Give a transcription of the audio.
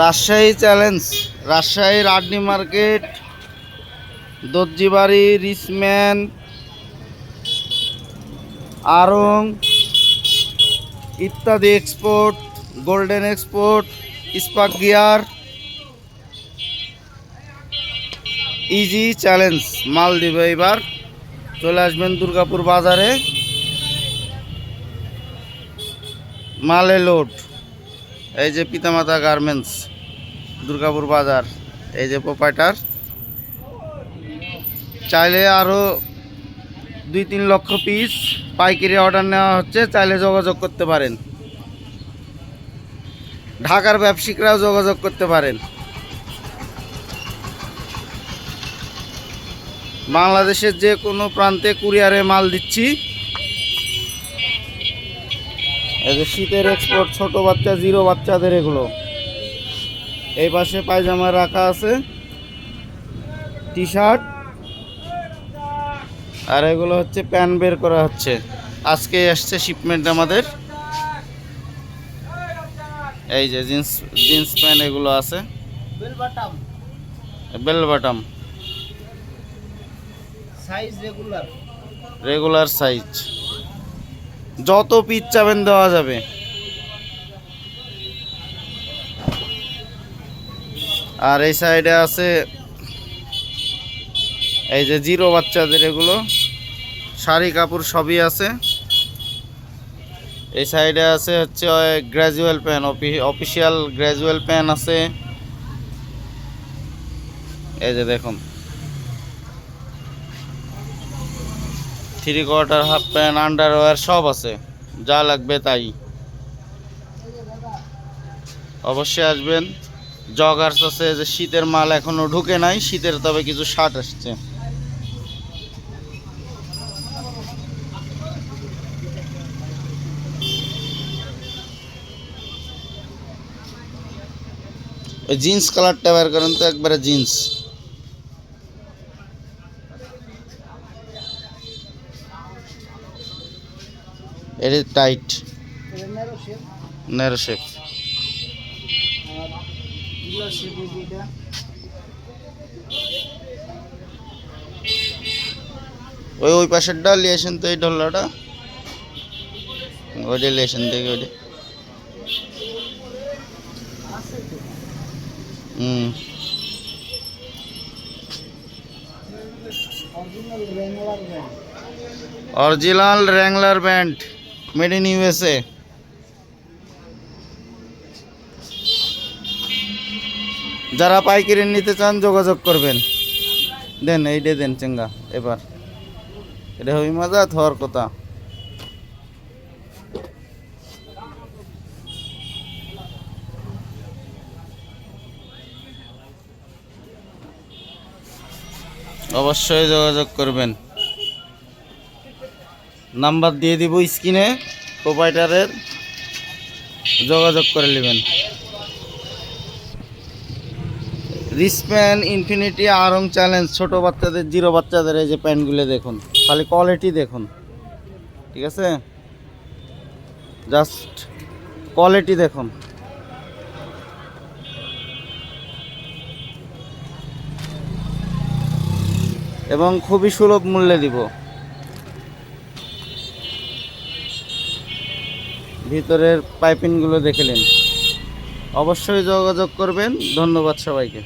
Rajshahi challenge রাজশাহীর আড্ডি market, Dorjibari Rissman Aarong, ইত্যাদি এক্সপোর্ট, গোল্ডেন এক্সপোর্ট ইস্পাক গিয়ার, ইজি চ্যালেঞ্জ মাল দিবে এবার চলে আসবেন দুর্গাপুর বাজারে। মালে লোড। এই যে পিতামাতা গার্মেন্টস, দুর্গাপুর বাজার, এই যে প্রোপাইটার। চাইলে আরও দুই তিন লক্ষ পিস পাইকারি অর্ডার নেওয়া হচ্ছে, চাইলে যোগাযোগ করতে পারেন। ঢাকার ব্যবসায়িকরাও যোগাযোগ করতে পারেন। বাংলাদেশের যে কোনো প্রান্তে কুরিয়ারে মাল দিচ্ছি। এই যে শীতের এক্সপোর্ট ছোট বাচ্চা জিরো বাচ্চাদের এগুলো। এই পাশে পায়জামা রাখা আছে। টি শার্ট আর এগুলো হচ্ছে প্যান্ট বের করা হচ্ছে। আজকে আসছে শিপমেন্ট আমাদের। এই যে জিন্স জিন্স প্যান্ট এগুলো আছে। Bell bottom size regular regular size যত পিস চাবেন দেওয়া যাবে। আর এই সাইডে আছে এই যে জিরো বাচ্চাদের এগুলো, শাড়ি কাপড় সবই আছে। এই সাইডে আছে হচ্ছে গ্র্যাজুয়াল প্যান অফিসিয়াল গ্র্যাজুয়াল প্যান আছে। এই যে দেখুন। Three quarter half pant underwear সব আছে। যা লাগবে তাই। অবশ্যই আসবেন। জগার্স আছে যে শীতের মাল এখনও ঢুকে নাই, শীতের তবে কিছু শার্ট আসছে। জিন্স কালারটা বের করেন তো, একবারে জিন্স এটা টাইট ন্যারো শেপ ওই ওই পাশের ডাল নিয়ে আসেন তো এই ডলাটা ওইটা নিয়ে আসেন দেখি ওইটা। হুম। Original Wrangler band made in USA. যারা পাইকারি নিতে চান, যোগাযোগ করবেন। দেন এইটা দেন চেঙ্গা এবার। এটা হবি মজা হওয়ার কথা। অবশ্যই যোগাযোগ করবেন। নাম্বার দিয়ে দিব স্ক্রিনে প্রোভাইডারের যোগাযোগ করে নেবেন। রিসপ্যান ইনফিনিটি আরং চ্যালেঞ্জ ছোট বাচ্চাদের, জিরো বাচ্চাদের, এই যে প্যান্টগুলো দেখুন। খালি কোয়ালিটি দেখুন। ঠিক আছে? জাস্ট কোয়ালিটি দেখুন। এবং খুবই সুলভ মূল্যে দিব। ভিতরের পাইপিংগুলো দেখে নিন। অবশ্যই যোগাযোগ করবেন। ধন্যবাদ সবাইকে।